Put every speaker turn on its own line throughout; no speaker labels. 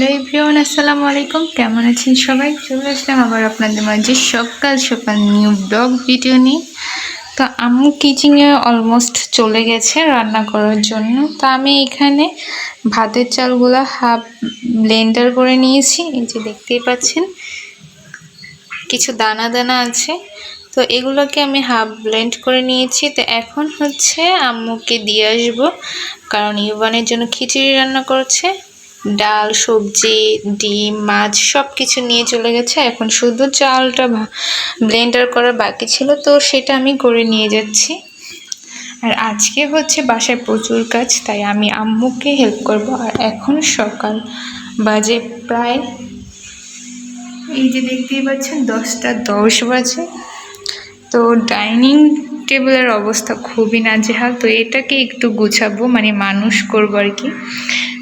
Hello everyone, আসসালামু আলাইকুম। কেমন আছেন সবাই? চলে আসলাম আবার আপনাদের মাঝে সকাল সকাল নিউ ব্লগ ভিডিও নিয়ে। তো আম্মু কিচেনে অলমোস্ট চলে গেছে রান্না করার জন্য। তো আমি এখানে ভাতের চালগুলো হাফ ব্লেন্ডার করে নিয়েছি। এই যে দেখতেই পাচ্ছেন, কিছু দানা দানা আছে। তো এগুলোকে আমি হাফ ব্লেন্ড করে নিয়েছি। তো এখন হচ্ছে আম্মুকে দিয়ে আসব। কারণ ইউবানের জন্য খিচুড়ি রান্না করছে। ডাল, সবজি, ডিম, মাছ সব কিছু নিয়ে চলে গেছে। এখন শুধু চালটা ব্লেন্ডার করার বাকি ছিল, তো সেটা আমি করে নিয়ে যাচ্ছি। আর আজকে হচ্ছে বাসায় প্রচুর কাজ, তাই আমি আম্মুকে হেল্প করব। আর এখন সকাল বাজে প্রায়, এই যে দেখতেই পাচ্ছেন, দশটা দশ বাজে। তো ডাইনিং টেবিলের অবস্থা খুবই নাজেহাল, তো এটাকে একটু গুছাবো মানে মানুষ করব আর কি।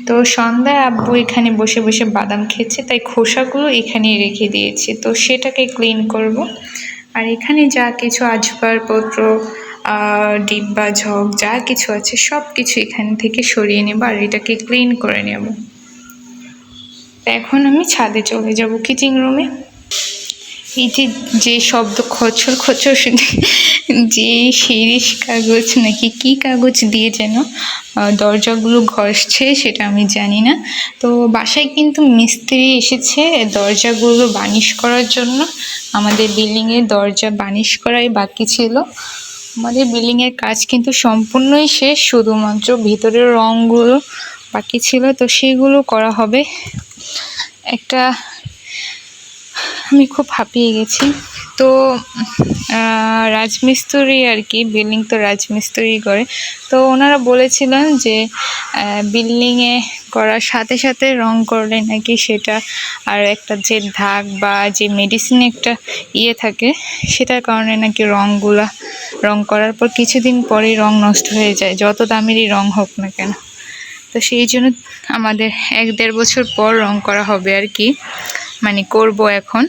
তো সন্ধ্যায় আব্বু এখানে বসে বসে বাদাম খেয়েছে, তাই খোসাগুলো এখানে রেখে দিয়েছে। তো সেটাকে ক্লিন করব। আর এখানে যা কিছু আজবারপত্র ডিব্বা ঝক যা কিছু আছে সব কিছু এখান থেকে সরিয়ে নেব আর এটাকে ক্লিন করে নেব। এখন আমি ছাদে চলে যাব কিচিং রুমে এই যে যে শব্দ খচর খচর যে শিরিষ কাগজ নাকি কি কাগজ দিয়ে যেন দরজাগুলো ঘষছে সেটা আমি জানি না। তো বাসায় কিন্তু মিস্ত্রি এসেছে দরজাগুলো বানিশ করার জন্য। আমাদের বিল্ডিংয়ের দরজা বানিশ করাই বাকি ছিল। আমাদের বিল্ডিংয়ের কাজ কিন্তু সম্পূর্ণই শেষ, শুধুমাত্র ভিতরের রঙগুলো বাকি ছিল। তো সেগুলো করা হবে। একটা আমি খুব হাঁপিয়ে গেছি। তো রাজমিস্ত্রি আর কি বিল্ডিং তো রাজমিস্ত্রি করে। তো ওনারা বলেছিলেন যে বিল্ডিংয়ে করার সাথে সাথে রং করলে নাকি সেটা আর একটা যে ধাক বা যে মেডিসিন একটা ইয়ে থাকে, সেটার কারণে নাকি রঙগুলা রং করার পর কিছুদিন পরেই রং নষ্ট হয়ে যায়, যত দামেরই রং হোক না কেন। তো সেই জন্য আমাদের এক দেড় বছর পর রং করা হবে আর কি। মানে করব এখন।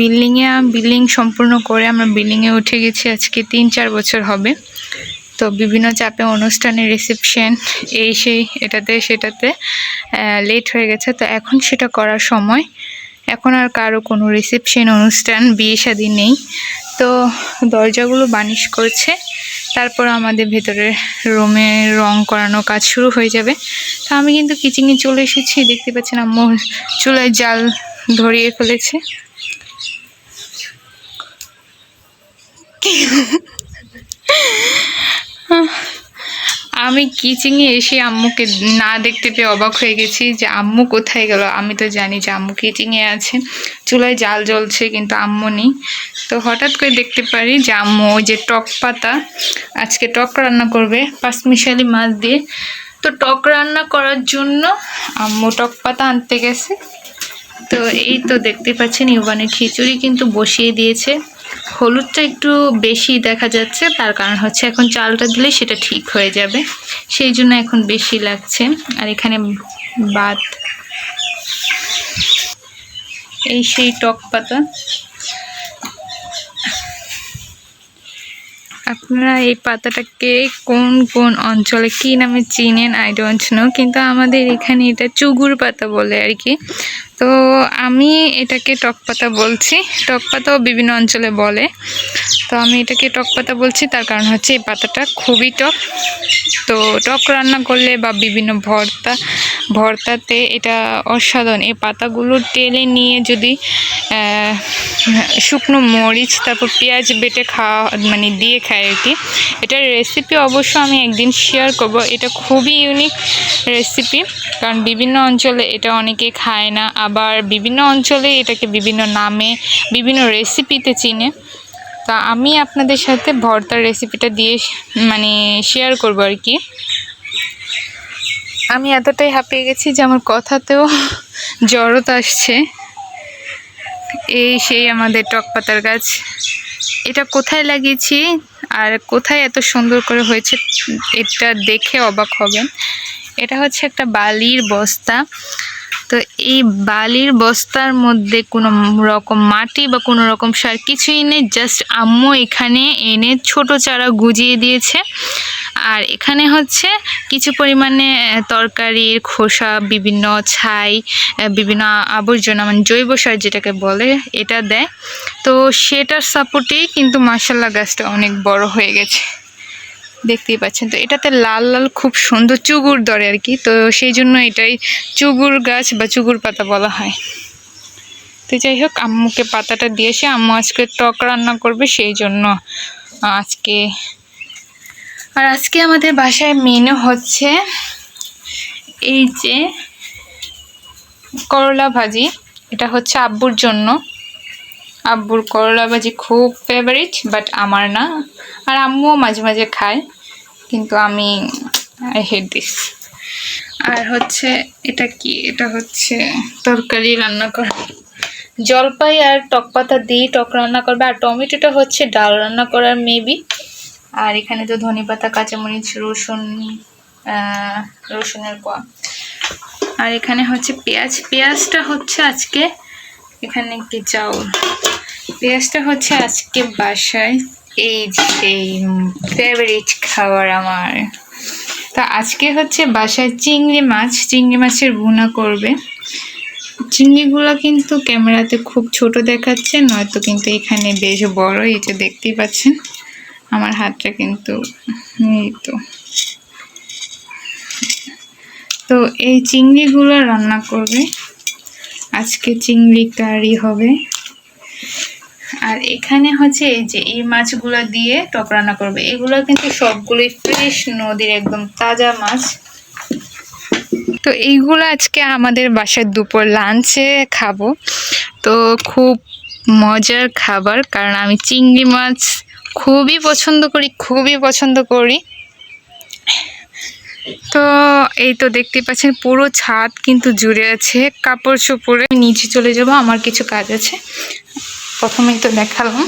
বিল্ডিংয়ে, বিল্ডিং সম্পূর্ণ করে আমরা বিল্ডিংয়ে উঠে গেছি, আজকে তিন চার বছর হবে। তো বিভিন্ন চাপে অনুষ্ঠানে রিসেপশন এই সেই, এটাতে, সেটাতে লেট হয়ে গেছে। তো এখন সেটা করার সময়। এখন আর কারও কোনো রিসেপশন অনুষ্ঠান বিয়ে শাদী নেই। তো দরজাগুলো বানিশ করছে। তারপর আমাদের ভেতরে রুমে রং করানো কাজ শুরু হয়ে যাবে। তো আমি কিন্তু কিচেনে চলে এসেছি, দেখতে পাচ্ছেন আম্মু চুলায় জাল ধরিয়ে ফেলেছে। আমি কিচিংয়ে এসে আম্মুকে না দেখতে পেয়ে অবাক হয়ে গেছি যে আম্মু কোথায় গেল? আমি তো জানি যে আম্মু কিচিংয়ে আছে। চুলায় জাল জ্বলছে কিন্তু আম্মু নেই। তো হঠাৎ করে দেখতে পারি যে আম্মু ওই যে টক পাতা, আজকে টক রান্না করবে পাঁচমিশালি মাছ দিয়ে। তো টক রান্না করার জন্য আম্মু টক পাতা আনতে গেছে। তো এই তো দেখতে পাচ্ছেন, ইউবানের খিচুড়ি কিন্তু বসিয়ে দিয়েছে। হলুদটা একটু বেশি দেখা যাচ্ছে, তার কারণ হচ্ছে এখন চালটা দিলে সেটা ঠিক হয়ে যাবে। সেই জন্য এখন বেশি লাগছে। আর এখানে বাদ এই সেই টক পাতা। আপনারা এই পাতাটাকে কোন কোন অঞ্চলে কি নামে চিনেন? আই ডোন্ট নো কিন্তু আমাদের এখানে এটা চুগুর পাতা বলে আর কি। তো আমি এটাকে টক পাতা বলছি। টক পাতাও বিভিন্ন অঞ্চলে বলে। তো আমি এটাকে টক পাতা বলছি, তার কারণ হচ্ছে এই পাতাটা খুবই টক। তো টক রান্না করলে বা বিভিন্ন ভর্তা, ভর্তাতে এটা অসাধারণ। এই পাতাগুলো টেলে নিয়ে যদি শুকনো মরিচ, তারপর পেঁয়াজ বেটে খাওয়া মানে দিয়ে খায় আর কি। এটার রেসিপি অবশ্য আমি একদিন শেয়ার করব। এটা খুবই ইউনিক রেসিপি কারণ বিভিন্ন অঞ্চলে এটা অনেকে খায় না। আবার বিভিন্ন অঞ্চলে এটাকে বিভিন্ন নামে, বিভিন্ন রেসিপিতে চিনে। তা আমি আপনাদের সাথে ভর্তার রেসিপিটা দিয়ে মানে শেয়ার করব আর কি। আমি এতটাই হাঁপিয়ে গেছি যে আমার কথাতেও জড়তা আসছে। এই সেই আমাদের টক পাতার গাছ। এটা কোথায় লাগিয়েছি আর কোথায় এত সুন্দর করে হয়েছে এটা দেখে অবাক হবেন। এটা হচ্ছে একটা বালির বস্তা। তো এই বালির বস্তার মধ্যে কোনো রকম মাটি বা কোনো রকম সার কিছুই নেই জাস্ট আম্মু এখানে এনে ছোট চারা গুজিয়ে দিয়েছে। আর এখানে হচ্ছে কিছু পরিমাণে তরকারির খোসা, বিভিন্ন ছাই বিভিন্ন আবর্জনা মানে জৈব সার যেটাকে বলে, এটা দেয়। তো সেটার সাপোর্টেই কিন্তু মার্শাল্লাহ গাছটা অনেক বড় হয়ে গেছে। দেখতেই পাচ্ছেন। তো এটাতে লাল লাল খুব সুন্দর চুগুর ধরে আর কি। তো সেই জন্য এটাই চুগুর গাছ বা চুগুর পাতা বলা হয়। তো যাই হোক, আম্মুকে পাতাটা দিয়েছে। আম্মু আজকে টক রান্না করবে, সেই জন্য আজকে আর আজকে আমাদের বাসায় মেনু হচ্ছে এই যে করলা ভাজি। এটা হচ্ছে আব্বুর জন্য। আব্বুর করলা ভাজি খুব ফেভারিট বাট আমার না। আর আম্মুও মাঝে মাঝে খায়, কিন্তু আমি আই হেট দিস আর হচ্ছে, এটা কি? এটা হচ্ছে তরকারি রান্না করা। জলপাই আর টক পাতা দিয়ে টক রান্না করবে, আর টমেটোটা হচ্ছে ডাল রান্না করার মেবি আর এখানে তো ধনে পাতা, কাঁচামরিচ, রসুন রসুনের কোয়া। আর এখানে হচ্ছে পেঁয়াজ। পেঁয়াজটা হচ্ছে আজকে এখানে কি চাউল। পেঁয়াজটা হচ্ছে আজকে বাসায়। এই সেই ফেভারিট খাবার আমার। তা আজকে হচ্ছে বাসায় চিংড়ি মাছ। চিংড়ি মাছের ভুনা করবে। চিংড়িগুলো কিন্তু ক্যামেরাতে খুব ছোট দেখাচ্ছে, নয়তো কিন্তু এখানে বেশ বড় এটা দেখতেই পাচ্ছেন। আমার হাতটা কিন্তু এই তো। তো এই চিংড়িগুলো রান্না করবে। আজকে চিংড়ি কারি হবে। আর এখানে হচ্ছে এই যে এই মাছগুলো দিয়ে টক রান্না করবে। এগুলো কিন্তু সবগুলোই ফ্রেশ নদীর একদম তাজা মাছ। তো এইগুলো আজকে আমাদের বাসার দুপুর লাঞ্চে খাব। তো খুব মজার খাবার, কারণ আমি চিংড়ি মাছ খুবই পছন্দ করি, খুবই পছন্দ করি। তো এই তো দেখতে পাচ্ছেন, পুরো ছাদ কিন্তু জুড়ে আছে, কাপড় চোপড়ে। নিচে চলে যাব, আমার কিছু কাজ আছে। প্রথমেই তো দেখালাম।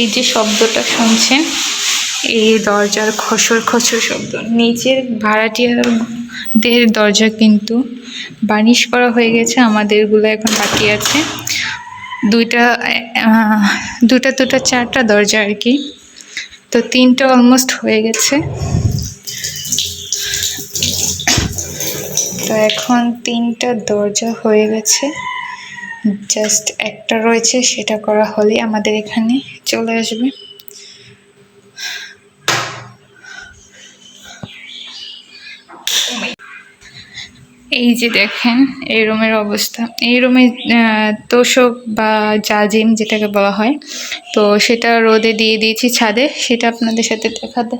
এই যে শব্দটা শুনছেন, এই দরজার খসর খসর শব্দ। নিচের ভাড়াটিয়াদের দরজা কিন্তু বানিশ করা হয়ে গেছে, আমাদেরগুলো এখন বাকি আছে। দুইটা দুটা দুটা, চারটা দরজা আর কি। তো তিনটা অলমোস্ট হয়ে গেছে। তো এখন তিনটা দরজা হয়ে গেছে। জাস্ট একটা রয়েছে, সেটা করা হলেই আমাদের এখানে চলে আসবে। এই যে দেখেন, এই রুমের অবস্থা। এই রুমে তোষক বা জাজিম যেটাকে বলা হয়, তো সেটা রোদে দিয়ে দিয়েছি ছাদে, সেটা আপনাদের সাথে দেখাতে।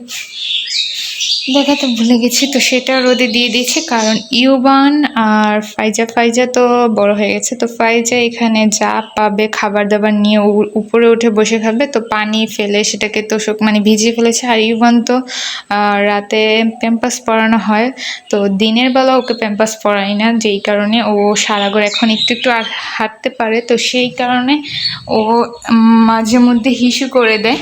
দেখাতে ভুলে গেছি, তো সেটা রোদে দিয়ে দিয়েছি, কারণ ইউবান আর ফাইজা ফাইজা তো বড় হয়ে গেছে, তো ফাইজা এখানে যা পাবে খাবার দাবার নিয়ে উপরে উঠে বসে খাবে, তো পানি ফেলে সেটাকে তো তোষক মানে ভিজিয়ে ফেলেছে, আর ইউবান তো রাতে প্যাম্পাস পরানো হয়, তো দিনের বেলা ওকে প্যাম্পাস পরাই না, যেই কারণে ও সারাগর এখন একটু একটু আর হাঁটতে পারে, তো সেই কারণে ও মাঝে মধ্যে হিসু করে দেয়।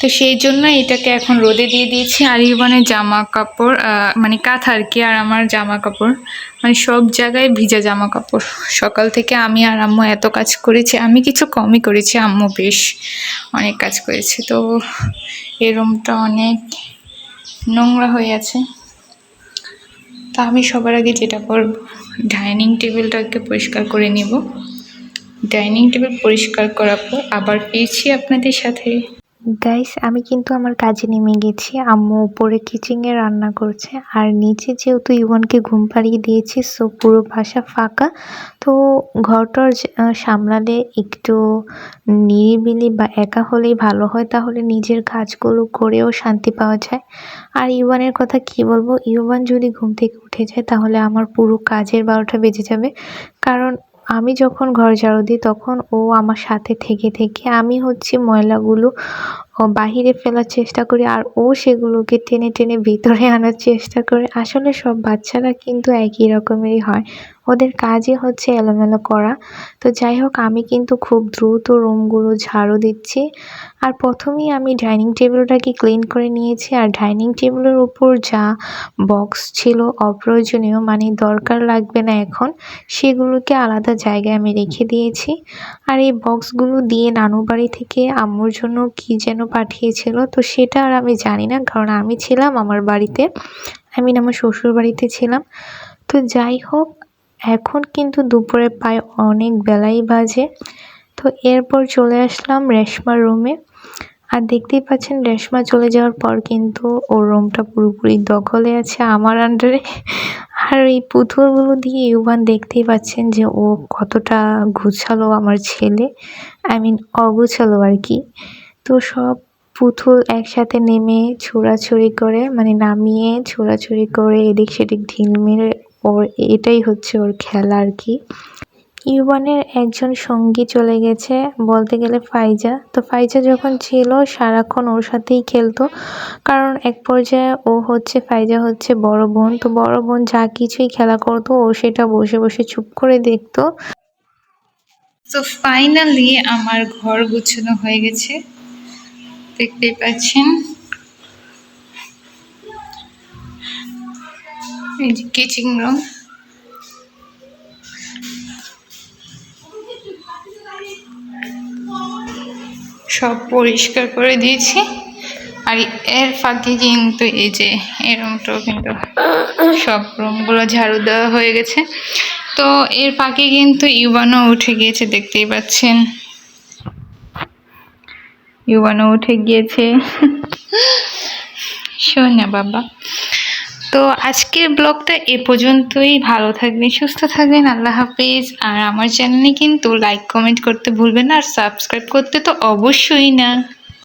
তো সেই জন্য এটাকে এখন রোদে দিয়ে দিয়েছি। আর ইউবানের জামা কাপড় মানে কাঁথা আর কি আর আমার জামা কাপড় মানে সব জায়গায় ভিজা জামা কাপড় সকাল থেকে আমি আর আম্মু এত কাজ করেছি, আমি কিছু কমই করেছি, আম্মু বেশ অনেক কাজ করেছে। তো এই রুমটা অনেক নোংরা হয়ে আছে। তা আমি সবার আগে যেটা করব, ডাইনিং টেবিলটাকে পরিষ্কার করে নিব। ডাইনিং টেবিল পরিষ্কার করার পর আবার পেয়েছি আপনাদের সাথে।
গাইস আমি কিন্তু আমার কাজে নেমে গেছি। আম্মু উপরে কিচেনে রান্না করছে, আর নিচে যেহেতু ইভনকে ঘুম পাড়িয়ে দিয়েছি সো পুরো বাসা ফাঁকা। তো ঘরটর সামলালে একটু নিরিবিলি বা একা হলেই ভালো হয়, তাহলে নিজের কাজগুলো করেও শান্তি পাওয়া যায়। আর ইউবানের কথা কি বলব? ইউবান যদি ঘুম থেকে উঠে যায়, তাহলে আমার পুরো কাজের বারোটা বেজে যাবে। কারণ আমি যখন ঘর ঝাড়ু দিই, তখন ও আমার সাথে থেকে থেকে আমি হচ্ছে ময়লাগুলো বাহিরে ফেলার চেষ্টা করি আর ও সেগুলোকে টেনে টেনে ভিতরে আনার চেষ্টা করে। আসলে সব বাচ্চারা কিন্তু একই রকমেরই হয়। ওদের কাজই হচ্ছে এলোমেলো করা। তো যাই হোক, আমি কিন্তু খুব দ্রুত রুমগুলো ঝাড়ু দিচ্ছি। আর প্রথমেই আমি ডাইনিং টেবিলটাকে ক্লিন করে নিয়েছি। আর ডাইনিং টেবিলের উপর যা বক্স ছিল অপ্রয়োজনীয় মানে দরকার লাগবে না এখন, সেগুলোকে আলাদা জায়গায় আমি রেখে দিয়েছি। আর এই বক্সগুলো দিয়ে নানু বাড়ি থেকে আম্মুর জন্য কি যেন পাঠিয়েছিল, তো সেটা আর আমি জানি না, কারণ আমি ছিলাম আমার বাড়িতে। আমি আমার শ্বশুর বাড়িতে ছিলাম। তো যাই হোক এখন কিন্তু দুপুরে প্রায় অনেক বেলাই বাজে। তো এরপর চলে আসলাম রেশমার রুমে আর দেখতেই পাচ্ছেন রেশমা চলে যাওয়ার পর কিন্তু ওর রুমটা পুরোপুরি দখলে আছে আমার আন্ডারে আর এই পুতুলগুলো দিয়ে ইউবান দেখতেই পাচ্ছেন যে ও কতটা গুছালো আমার ছেলে। আই মিন অগুছালো আর কি। তো সব পুতুল একসাথে নেমে ছোড়াছুড়ি করে মানে নামিয়ে ছোড়াছুড়ি করে এদিক সেদিক ঢিল মেরে ওর, এটাই হচ্ছে ওর খেলা আর কি। ইউবানের একজন সঙ্গী চলে গেছে, বলতে গেলে ফাইজা। তো ফাইজা যখন ছিল, সারাক্ষণ ওর সাথেই খেলতো। কারণ এক পর্যায়ে ও হচ্ছে, ফাইজা হচ্ছে বড় বোন। তো বড় বোন যা কিছুই খেলা করতো, ও সেটা বসে বসে চুপ করে দেখতো।
তো ফাইনালি আমার ঘর গুছানো হয়ে গেছে। দেখতেই পাচ্ছেন। এই যে কিচিং রুম সব পরিষ্কার করে দিয়েছি। আর এর ফাঁকে কিন্তু এই যে, এই রুমটাও কিন্তু সব রুমগুলো ঝাড়ু দেওয়া হয়ে গেছে। তো এর ফাঁকে কিন্তু ইউবানো উঠে গিয়েছে, দেখতেই পাচ্ছেন। ইউবানো উঠে গিয়েছে। শোন না বাবা। তো আজকের ব্লগটা এ পর্যন্তই। ভালো থাকবেন, সুস্থ থাকবেন, আল্লাহ হাফিজ। আর আমার চ্যানেলে কিন্তু লাইক কমেন্ট করতে ভুলবেন না, আর সাবস্ক্রাইব করতে তো অবশ্যই না।